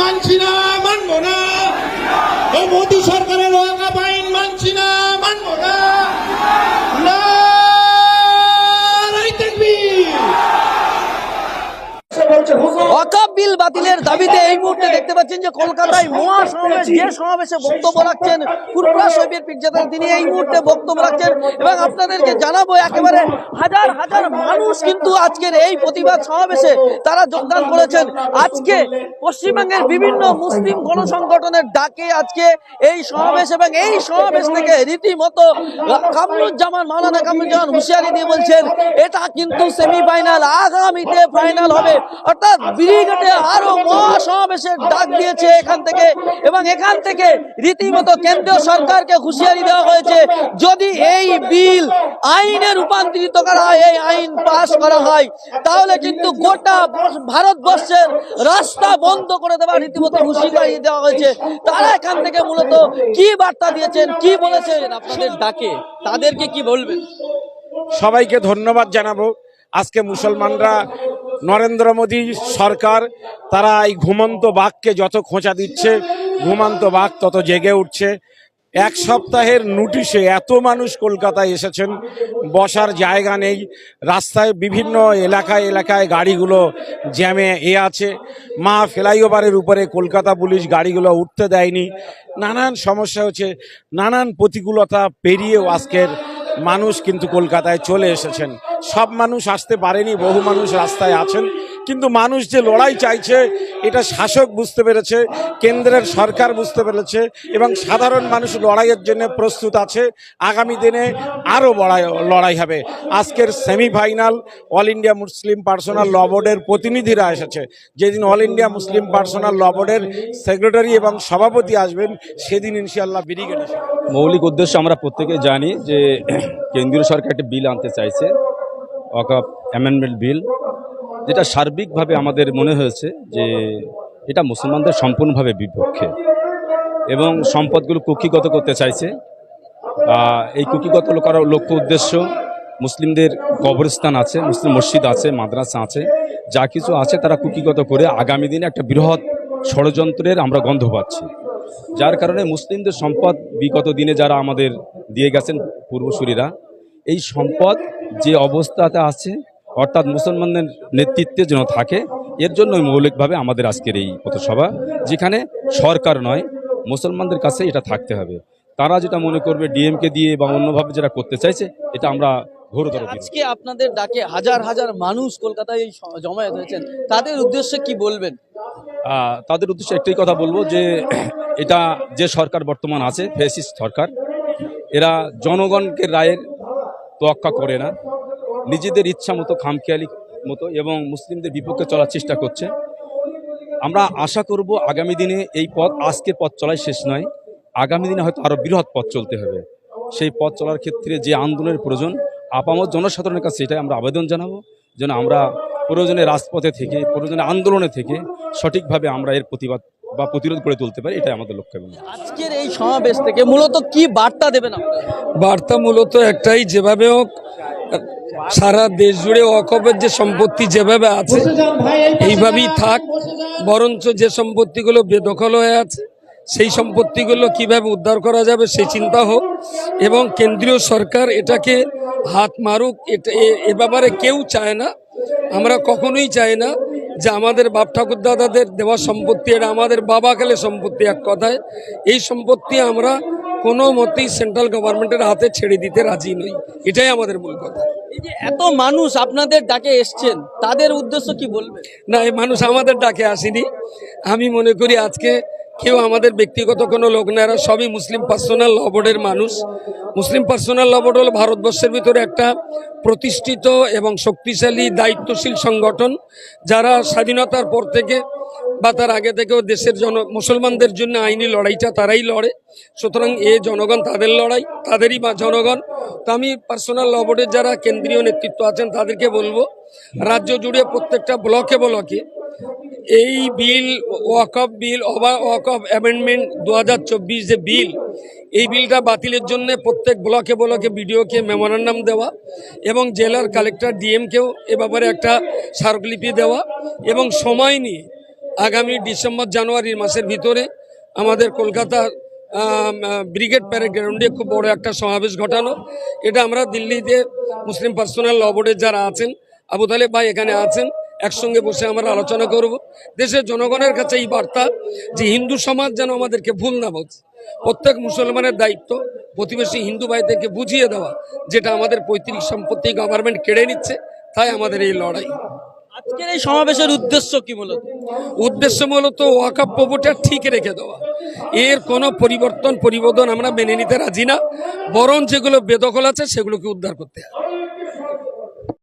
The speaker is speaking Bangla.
মানছি না মানবো না। ও মোদী মুহূর্তে যে কলকাতায় মহা সমাবেশ যে সমাবেশে বক্তব্য রাখছেন, ফুরফুরা শহীদের পিকজাদার তিনি এই মুহূর্তে বক্তব্য রাখছেন এবং আপনাদেরকে জানাব একেবারে হাজার হাজার মানুষ কিন্তু আজকের এই প্রতিবাদ সমাবেশে তারা যোগদান করেছেন। আজকে পশ্চিমবঙ্গের বিভিন্ন মুসলিম গণসংগঠনের ডাকে আজকে এই সমাবেশ এবং এই সমাবেশ থেকে রীতিমতো কামরুজ্জামান, মাওলানা কামরুজ্জামান হুঁশিয়ারি দিয়ে বলছেন, এটা কিন্তু সেমিফাইনাল আগামীতে ফাইনাল হবে। অর্থাৎ ব্রিগেডে আরও মহা সমাবেশের ডাক দিয়েছে এখান থেকে এবং এখান থেকে রীতিমতো কেন্দ্রীয় সরকারকে হুঁশিয়ারি দেওয়া হয়েছে, যদি এই বিল আইনে রূপান্তরিত করা হয়, এই আইন পাস করা হয়, তাহলে কিন্তু গোটা ভারতবর্ষের রাস্তা বন্ধ করে দেওয়া রীতিমতো হুঁশিয়ারি দেওয়া হয়েছে। তারা এখান থেকে মূলত কি বার্তা দিয়েছেন, কি বলেছেন আপনাদের ডাকে? তাদেরকে কি বলবেন? সবাইকে ধন্যবাদ জানাব। আজকে মুসলমানরা নরেন্দ্র মোদী সরকার, তারা এই ঘুমন্ত বাঘকে যত খোঁচা দিচ্ছে, ঘুমন্ত বাঘ তত জেগে উঠছে। এক সপ্তাহের নোটিশে এত মানুষ কলকাতায় এসেছেন, বসার জায়গা নেই, রাস্তায় বিভিন্ন এলাকায় এলাকায় গাড়িগুলো জ্যামে এ আছে। মা ফ্লাইওভারের উপরে কলকাতা পুলিশ গাড়িগুলো উঠতে দেয়নি। নানান সমস্যা হচ্ছে, নানান প্রতিকূলতা পেরিয়েও আজকের মানুষ কিন্তু কলকাতায় চলে এসেছেন। সব মানুষ আসতে পারেনি বহু মানুষ রাস্তায় আছেন। কিন্তু মানুষ যে লড়াই চাইছে, এটা শাসক বুঝতে পেরেছে, কেন্দ্রের সরকার বুঝতে পেরেছে, এবং সাধারণ মানুষ লড়াইয়ের জন্য প্রস্তুত আছে। আগামী দিনে আরও লড়াই লড়াই হবে। আজকের semifinal all India Muslim personal law বোর্ডের প্রতিনিধিরা এসেছে। যেদিন all India Muslim personal law বোর্ডের সেক্রেটারি এবং সভাপতি আসবেন, সেদিন ইনশাআল্লাহ ব্রিগেড মৌলিক উদ্দেশ্য আমরা প্রত্যেকে জানি যে কেন্দ্রীয় সরকার একটা বিল আনতে চাইছে ওয়াকআপ অ্যামেন্ডমেন্ট বিল। যেটা সার্বিকভাবে আমাদের মনে হয়েছে যে এটা মুসলমানদের সম্পূর্ণভাবে বিপক্ষে। এবং সম্পদগুলো কুকিগত করতে চাইছে। এই কুক্ষিগত করার লক্ষ্য উদ্দেশ্য মুসলিমদের কবরস্থান আছে, মুসলিম মসজিদ আছে, মাদ্রাসা আছে, যা কিছু আছে তারা কুকিগত করে আগামী দিনে একটা বৃহৎ ষড়যন্ত্রের আমরা গন্ধ পাচ্ছি। যার কারণে মুসলিমদের সম্পদ বিগত দিনে যারা আমাদের দিয়ে গেছেন পূর্বসূরীরা, এই সম্পদ যে অবস্থাতে আছে অর্থাৎ মুসলমানদের নেতৃত্বে যেন থাকে এর জন্যই মৌলিকভাবে আমাদের আজকের এই পথসভা যেখানে সরকার নয় মুসলমানদের কাছে এটা থাকতে হবে। তারা যেটা মনে করবে ডিএমকে দিয়ে বা অন্যভাবে যেটা করতে চাইছে এটা আমরা ঘোরতর। আজকে আপনাদের ডাকে হাজার হাজার মানুষ কলকাতায় এই জমায়েত হয়েছেন তাদের উদ্দেশ্যে কি বলবেন? তাদের উদ্দেশ্যে একটাই কথা বলব যে এটা যে সরকার বর্তমান আছে ফেসিস্ট সরকার এরা জনগণকে রায়ের তোয়াক্কা করে না। নিজেদের ইচ্ছা মতো খামখেয়ালি মতো এবং মুসলিমদের বিপক্ষে চলার চেষ্টা করছে। আমরা আশা করব আগামী দিনে এই পথ আজকের পথ চলাই শেষ নয়। আগামী দিনে হয়তো আরও বৃহৎ পথ চলতে হবে। সেই পথ চলার ক্ষেত্রে যে আন্দোলনের প্রয়োজন আপামত জনসাধারণের কাছে এটাই আমরা আবেদন জানাব যেন আমরা প্রয়োজনে রাজপথে থেকে প্রয়োজনে আন্দোলনে থেকে সঠিকভাবে আমরা এর প্রতিবাদ বা প্রতিরোধ করে তুলতে পারি এটাই আমাদের লক্ষ্য এবং আজকের এই সমাবেশ থেকে মূলত কি বার্তা দেবেন আপনারা? বার্তা মূলত একটাই যেভাবে হোক সারা দেশ জুড়ে অকপের যে সম্পত্তি যেভাবে আছে, এইভাবেই থাক। বরঞ্চ যে সম্পত্তিগুলো বেদখল হয়ে আছে, সেই সম্পত্তিগুলো কীভাবে উদ্ধার করা যাবে সেই চিন্তা হোক। এবং কেন্দ্রীয় সরকার এটাকে হাত মারুক, এটা এ- ব্যাপারে কেউ চায় না। আমরা কখনোই চাই না যে আমাদের বাপ ঠাকুর দাদাদের দেওয়া সম্পত্তি এটা আমাদের বাবাকালে সম্পত্তি এক কথায়। এই সম্পত্তি আমরা কোনো মতেই সেন্ট্রাল গভর্নমেন্টের হাতে ছেড়ে দিতে রাজি নই। এটাই আমাদের মূল কথা। এত মানুষ আপনাদের ডাকে এসছেন তাদের উদ্দেশ্য কি বলবেন? না এই মানুষ আমাদের ডাকে আসেনি। আমি মনে করি আজকে কেউ আমাদের ব্যক্তিগত কোনো লোক না এরা সবই মুসলিম পার্সোনাল ল বোর্ডের মানুষ। মুসলিম পার্সোনাল ল বোর্ড হল ভারতবর্ষের ভিতরে একটা প্রতিষ্ঠিত এবং শক্তিশালী দায়িত্বশীল সংগঠন যারা স্বাধীনতার পর থেকে বা তার আগে থেকেও দেশের জন, মুসলমানদের জন্য আইনি লড়াইটা তারাই লড়ে। সুতরাং এ জনগণ তাদের লড়াই, তাদেরই বা জনগণ। তো আমি পার্সোনাল ল বোর্ডের যারা কেন্দ্রীয় নেতৃত্ব আছেন, তাদেরকে বলব, রাজ্য জুড়ে প্রত্যেকটা ব্লকে ব্লকে এই বিল ওয়াকফ বিল অবা ওয়াকফ অ্যামেন্ডমেন্ট দু হাজার চব্বিশ যে বিল এই বিলটা বাতিলের জন্য প্রত্যেক ব্লকে ব্লকে বিডিওকে মেমোরান্ডাম দেওয়া এবং জেলার কালেক্টর ডিএমকেও এ ব্যাপারে একটা স্মারকলিপি দেওয়া এবং সময় নিয়ে আগামী ডিসেম্বর, জানুয়ারি মাসের ভিতরে আমাদের কলকাতা ব্রিগেড প্যারেড গ্রাউন্ডে খুব বড় একটা সমাবেশ ঘটানো। এটা আমরা দিল্লিতে মুসলিম পার্সোনাল ল বোর্ডের যারা আছেন, আবু তালেব ভাই এখানে আছেন, একসঙ্গে বসে আমরা আলোচনা করব। দেশের জনগণের কাছে এই বার্তা যে হিন্দু সমাজ যেন আমাদেরকে ভুল না বোঝে। প্রত্যেক মুসলমানের দায়িত্ব প্রতিবেশী হিন্দু ভাইদেরকে বুঝিয়ে দেওয়া, যেটা আমাদের পৈতৃক সম্পত্তি গভর্নমেন্ট কেড়ে নিচ্ছে, তাই আমাদের এই লড়াই। আজকের এই সমাবেশের উদ্দেশ্য কি মূলত? উদ্দেশ্য মূলত ওয়াকাপ প্রভুটা ঠিক রেখে দেওয়া। এর কোনো পরিবর্তন পরিবর্তন আমরা মেনে নিতে রাজি না। বরং যেগুলো বেদখল আছে সেগুলোকে উদ্ধার করতে হবে।